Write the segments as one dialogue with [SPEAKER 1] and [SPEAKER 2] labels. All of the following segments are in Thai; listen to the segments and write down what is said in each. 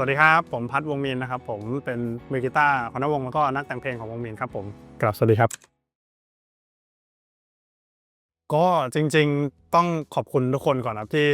[SPEAKER 1] วัสดีครับ ผมพัดวงมีนนะครับ ผมเป็นมือกีตาร์คณะวงศ์แล้วก็นักแต่งเพลงของวงมีนครับผมกลับสวัสดีครับ ก็จริงๆ ต้องขอบคุณทุกคนก่อนนะครับที่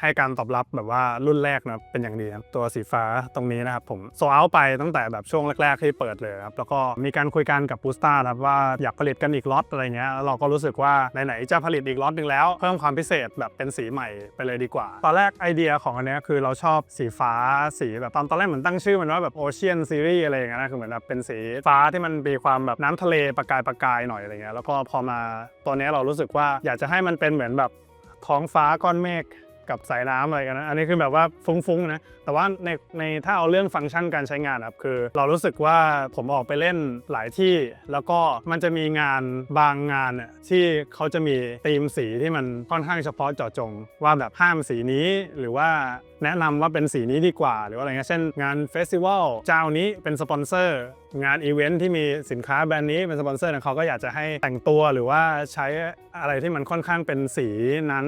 [SPEAKER 1] ให้การตอบรับแบบว่ารุ่นแรกนะเป็นอย่างดีครับตัวสีฟ้าตรงนี้นะครับผมโซเอาไปตั้งแต่แบบช่วงแรก ๆ ที่เปิดเลยครับแล้วก็มีการคุยกันกับบูสตาร์ครับว่าอยากผลิตกันอีกล็อตอะไรเงี้ยแล้วเราก็รู้สึกว่าไหนๆจะผลิตอีกล็อตหนึ่งแล้ว เพิ่มความพิเศษแบบเป็นสีใหม่ไปเลยดีกว่า ตอนแรกไอเดียของอันนี้คือเราชอบสีฟ้าสีแบบตอนตอนแรกเหมือนตั้งชื่อมันว่าแบบโอเชียนซีรีส์อะไรอย่างเงี้ยนะคือเหมือนแบบเป็นสีฟ้าที่มันมีความแบบน้ำทะเลประกายประกายหน่อยอะไรเงี้ยแล้วก็พอมาตัวนี้เรารู้สึกว่าอยากจะให้มันเป็นเหมือนแบบท้องฟ้าก้อนเมฆ กับสายน้ำอะไรกันนะอันนี้คือแบบว่าฟุ้งๆนะแต่ว่าในในถ้าเอาเรื่องฟังก์ชันการใช้งานครับคือ เรารู้สึกว่าผมออกไปเล่นหลายที่ แล้วก็มันจะมีงานบางงานน่ะที่เขาจะมีธีมสีที่มันค่อนข้างเฉพาะเจาะจง ว่าแบบห้ามสีนี้หรือว่าแนะนำว่าเป็นสีนี้ดีกว่า หรือว่าอะไรเงี้ยเช่นงานเฟสติวัลเจ้านี้เป็นสปอนเซอร์งานอีเวนท์ที่มีสินค้าแบรนด์นี้เป็นสปอนเซอร์เขาก็อยากจะให้แต่งตัวหรือว่าใช้อะไรที่มันค่อนข้างเป็นสีนั้น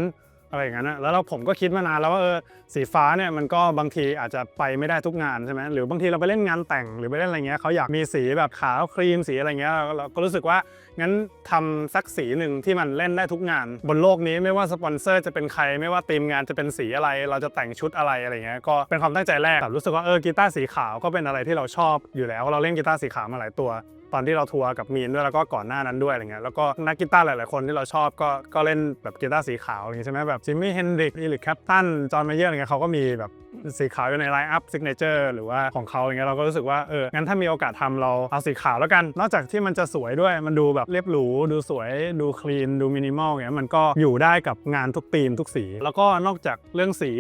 [SPEAKER 1] อะไรอย่างนั้นนะแล้วเราผมก็คิดมานานแล้วว่าเออสีฟ้าเนี่ยมันก็บางทีอาจจะไปไม่ได้ทุกงานใช่ไหมหรือบางทีเราไปเล่นงานแต่งหรือไปเล่นอะไรเงี้ยเขาอยากมีสีแบบขาวครีมสีอะไรเงี้ยเราก็รู้สึกว่างั้นทำสักสีหนึ่งที่มันเล่นได้ทุกงาน บนโลกนี้ไม่ว่าสปอนเซอร์จะเป็นใคร ไม่ว่าทีมงานจะเป็นสีอะไร เราจะแต่งชุดอะไรอะไรเงี้ยก็เป็นความตั้งใจแรกแต่รู้สึกว่าเออกีตาร์สีขาวก็เป็นอะไรที่เราชอบอยู่แล้วเราเล่นกีตาร์สีขาวมาหลายตัวตอนที่เราทัวร์กับมีนด้วยแล้วก็ก่อนหน้านั้นด้วยอะไรเงี้ยแล้วก็นักกีตาร์หลาย ๆ คนที่เราชอบก็ก็เล่นแบบกีตาร์สีขาวอย่างงี้ใช่ไหมแบบจิมมี่เฮนดริกอีลิคแคปตันจอห์นเมเยอร์อะไรเงี้ยเขาก็มีแบบสีขาวอยู่ในไลน์อัพซิกเนเจอร์หรือว่าของเขาอย่างเงี้ยเราก็รู้สึกว่าเอองั้นถ้ามีโอกาสทำเราเอาสีขาวแล้วกัน นอกจากที่มันจะสวยด้วยมันดูแบบเรียบหรูดูสวยดูคลีนดูมินิมอลอย่างเงี้ยมันก็อยู่ได้กับงานทุกธีมทุกสี แล้วก็นอกจากเรื่องสี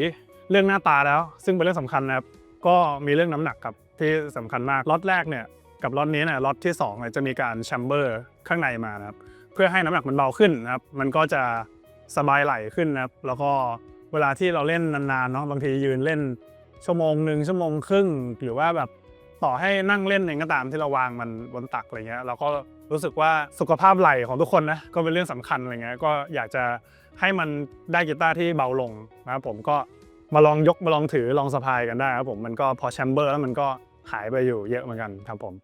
[SPEAKER 1] เรื่องหน้าตาแล้ว ซึ่งเป็นเรื่องสำคัญนะครับก็มีเรื่องน้ำหนักครับที่สำคัญมากล็อตแรกเนี่ย กับล็อตนี้นี่ยล็อตที่2เนี่ยจะมีการแชมเบอร์ข้างในมานะครับเพื่อให้น้ำหนักมันเบาขึ้นนะครับมันก็จะสบายไหลขึ้นนะครับแล้วก็เวลาที่เราเล่นนานๆเนาะบางทียืนเล่นชั่วโมงหนึ่งชั่วโมงครึ่ง หรือว่าแบบต่อให้นั่งเล่นเองก็ตามที่เราวางมันบนตักอะไรเงี้ยเราก็รู้สึกว่าสุขภาพไหล่ของทุกคนนะก็เป็นเรื่องสำคัญอะไรเงี้ยก็อยากจะให้มันได้กีตาร์ที่เบาลงนะครับผมก็มาลองยกมาลองถือลองสะพายกันได้ครับผมมันก็พอแชมเบอร์แล้วมันก็ หายไปอยู่เยอะเหมือนกันครับผม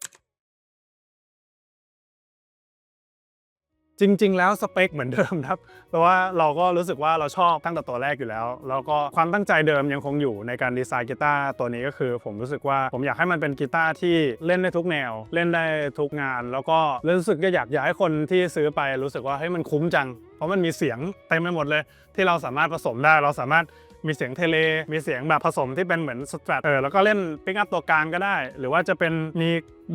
[SPEAKER 1] จริง ๆ แล้วสเปคเหมือนเดิมครับเพราะว่าเราก็รู้สึกว่าเราชอบตั้งแต่ตัวแรกอยู่แล้ว แล้วก็ความตั้งใจเดิมยังคงอยู่ในการดีไซน์กีตาร์ตัวนี้ก็คือ ผมรู้สึกว่าผมอยากให้มันเป็นกีตาร์ที่เล่นได้ทุกแนว เล่นได้ทุกงาน แล้วก็รู้สึกก็อยากอยากให้คนที่ซื้อไปรู้สึกว่าเฮ้ยมันคุ้มจัง ราะมันมีเสียงเต็มไปหมดเลย ที่เราสามารถผสมได้เราสามารถมีเสียงเทเล มีเสียงแบบผสมที่เป็นเหมือนสตรทเออแล้วก็เล่นปิกอัพตัวกลางก็ได้ หรือว่าจะเป็นมี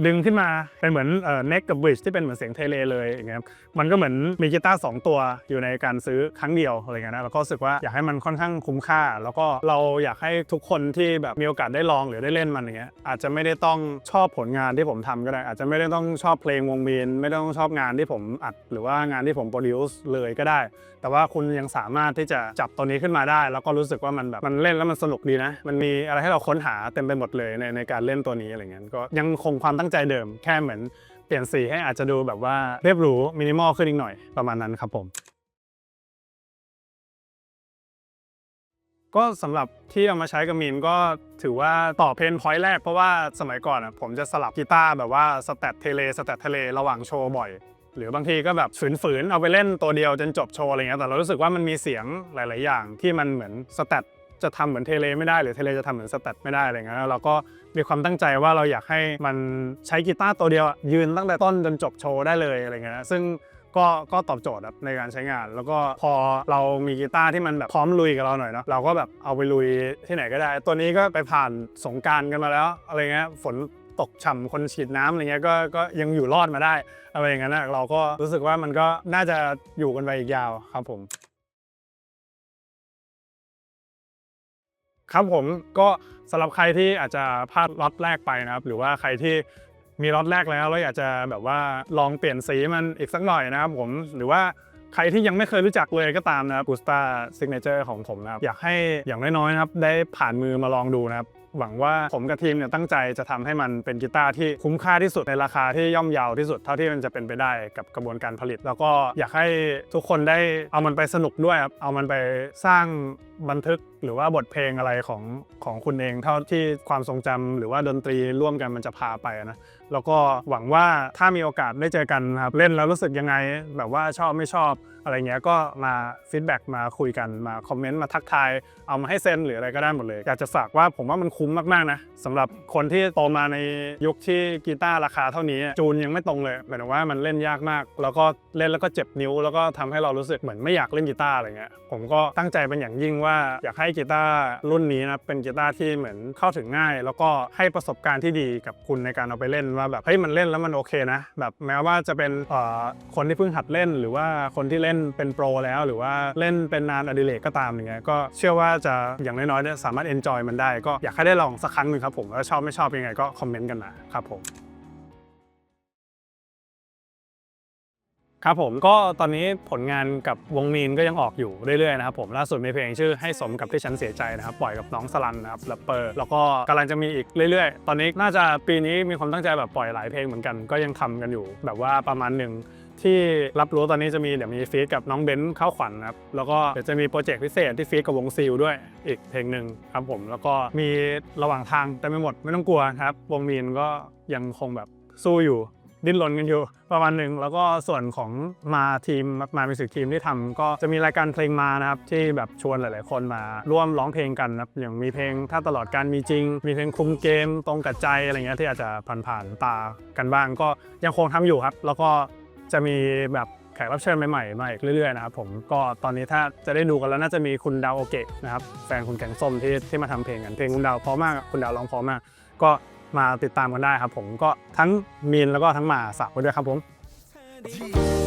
[SPEAKER 1] ดึงขึ้นมาเป็นเหมือนเอ่อเน็กกับบริดจ์ที่เป็นเหมือนเสียงเทเลเลยอย่างเงี้ยมันก็เหมือนมีกีตาร์สองตัวอยู่ในการซื้อครั้งเดียวอะไรเงี้ยนะแล้วก็รู้สึกว่าอยากให้มันค่อนข้างคุ้มค่า แล้วก็เราอยากให้ทุกคนที่แบบมีโอกาสได้ลองหรือได้เล่นมันอย่างเงี้ยอาจจะไม่ได้ต้องชอบผลงานที่ผมทำก็ได้ อาจจะไม่ได้ต้องชอบเพลงวงมีนไม่ต้องชอบงานที่ผมอัด หรือว่างานที่ผมโปรดิวซ์เลยก็ได้ แต่ว่าคุณยังสามารถที่จะจับตัวนี้ขึ้นมาได้ แล้วก็รู้สึกว่ามันแบบมันเล่นแล้วมันสนุกดีนะ มันมีอะไรให้เราค้นหาเต็มไปหมดเลยในในการเล่นตัวนี้อะไรเงี้ยก็ยังคงความตั้งใจเดิมแค่เหมือนเปลี่ยนสีให้อาจจะดูแบบว่าเรียบหรูมินิมอลขึ้นอีกหน่อยประมาณนั้นครับผมก็สำหรับที่เอามาใช้กับมีนก็ถือว่าต่อเพนพอยต์แรกเพราะว่าสมัยก่อนอะผมจะสลับกีตาร์แบบว่าสแตทเทเลสแตทเทเลระหว่างโชว์บ่อย หรือบางทีก็แบบฝืนๆเอาไปเล่นตัวเดียวจนจบโชว์อะไรเงี้ยแต่เรารู้สึกว่ามันมีเสียงหลาย ๆ อย่างที่มันเหมือนสแตทจะทำเหมือนเทเลไม่ได้หรือเทเลจะทำเหมือนสแตทไม่ได้อะไรเงี้ยเราก็มีความตั้งใจว่าเราอยากให้มันใช้กีตาร์ตัวเดียวยืนตั้งแต่ต้นจนจบโชว์ได้เลยอะไรเงี้ยซึ่งก็ก็ตอบโจทย์ครับในการใช้งาน แล้วก็พอเรามีกีตาร์ที่มันแบบพร้อมลุยกับเราหน่อยเนาะเราก็แบบเอาไปลุยที่ไหนก็ได้ ตัวนี้ก็ไปผ่านสงการกันมาแล้วอะไรเงี้ยฝน ตกฉ่ำคนฉีดน้ำอะไรเงี้ยก็ก็ยังอยู่รอดมาได้อะไรอย่างนั้นนะเราก็รู้สึกว่ามันก็น่าจะอยู่กันไปอีกยาวครับผม ครับผมก็สำหรับใครที่อาจจะพลาดล็อตแรกไปนะครับ หรือว่าใครที่มีล็อตแรกแล้วแล้วอยากจะแบบว่าลองเปลี่ยนสีมันอีกสักหน่อยนะครับผมหรือว่าใครที่ยังไม่เคยรู้จักเลยก็ตามนะครับ g u s t a Signature ของผมนะครับ อยากให้อย่างน้อยๆนะครับ ได้ผ่านมือมาลองดูนะครับ หวังว่าผมกับทีมเนี่ยตั้งใจจะทำให้มันเป็นกีตาร์ที่คุ้มค่าที่สุดในราคาที่ย่อมเยาวที่สุดเท่าที่มันจะเป็นไปได้กับกระบวนการผลิต แล้วก็อยากให้ทุกคนได้เอามันไปสนุกด้วยครับเอามันไปสร้าง บันทึกหรือว่าบทเพลงอะไรของของคุณเอง เท่าที่ความทรงจำหรือว่าดนตรีร่วมกันมันจะพาไปนะแล้วก็หวังว่าถ้ามีโอกาสได้เจอกันครับเล่นแล้วรู้สึกยังไง แบบว่าชอบไม่ชอบอะไรเงี้ยก็มาฟีดแบ็กมาคุยกันมาคอมเมนต์มาทักทายเอามาให้เซ็นหรืออะไรก็ได้หมดเลยอยากจะฝากว่าผมว่ามันคุ้มมากๆนะสำหรับคนที่โตมาในยุคที่กีตาร์ราคาเท่านี้จูนยังไม่ตรงเลยหมายถึงว่ามันเล่นยากมาก แล้วก็เล่นแล้วก็เจ็บนิ้ว แล้วก็ทำให้เรารู้สึกเหมือนไม่อยากเล่นกีตาร์อะไรเงี้ยผมก็ตั้งใจเป็นอย่างยิ่งว่าอยากให้กีตาร์รุ่นนี้นะเป็นกีตาร์ที่เหมือนเข้าถึงง่าย แล้วก็ให้ประสบการณ์ที่ดีกับคุณในการเอาไปเล่นว่าแบบเฮ้ยมันเล่นแล้วมันโอเคนะ แบบแม้ว่าจะเป็นคนที่เพิ่งหัดเล่น หรือว่าคนที่เล่นเป็นโปรแล้ว หรือว่าเล่นเป็นนานอดิเรกก็ตามอย่างเงี้ยก็เชื่อว่าจะอย่างน้อยๆสามารถเอนจอยมันได้ ก็อยากให้ได้ลองสักครั้งหนึ่งครับผมแล้วชอบไม่ชอบยังไงก็คอมเมนต์กันมาครับผม ครับผมก็ตอนนี้ผลงานกับวงมีนก็ยังออกอยู่เรื่อยๆนะครับผมล่าสุดมีเพลงชื่อให้สมกับที่ฉันเสียใจนะครับปล่อยกับน้องสลันนะครับแรปเปอร์แล้วก็กำลังจะมีอีกเรื่อยๆ ตอนนี้น่าจะปีนี้มีความตั้งใจแบบปล่อยหลายเพลงเหมือนกันก็ยังทำกันอยู่ แบบว่าประมาณหนึ่งที่รับรู้ตอนนี้จะมีเดี๋ยวมีฟีดกับน้องเบนซ์เข้าขวัญนะครับแล้วก็เดี๋ยวจะมีโปรเจกต์พิเศษที่ฟีดกับวงซิลด้วยอีกเพลงหนึ่งครับผมแล้วก็มีระหว่างทางแต่ไม่หมดไม่ต้องกลัวครับวงมีนก็ยังคงแบบสู้อยู่ ดิ้นรนกันอยู่ประมาณหนึ่งแล้วก็ส่วนของมาทีมมามิวสิกทีมที่ทำก็จะมีรายการเพลงมานะครับที่แบบชวนหลาย ๆ คนมาร่วมร้องเพลงกันนะครับอย่างมีเพลงถ้าตลอดการมีจริง มีเพลงคุมเกมตรงกับใจอะไรเงี้ยที่อาจจะผ่านๆตากันบ้าง ก็ยังคงทำอยู่ครับ แล้วก็จะมีแบบแขกรับเชิญใหม่ๆมาอีกเรื่อยๆนะครับผมก็ตอนนี้ถ้าจะได้ดูกันแล้วน่าจะมีคุณดาวโอเกะนะครับแฟนคุณแกงส้มที่ที่มาทำเพลงกันเพลงคุณดาวเพราะมากคุณดาวร้องเพราะมาก ก็ มาติดตามกันได้ครับผมก็ทั้งมีนแล้วก็ทั้งหมาฝากไว้ด้วยครับผม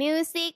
[SPEAKER 2] Music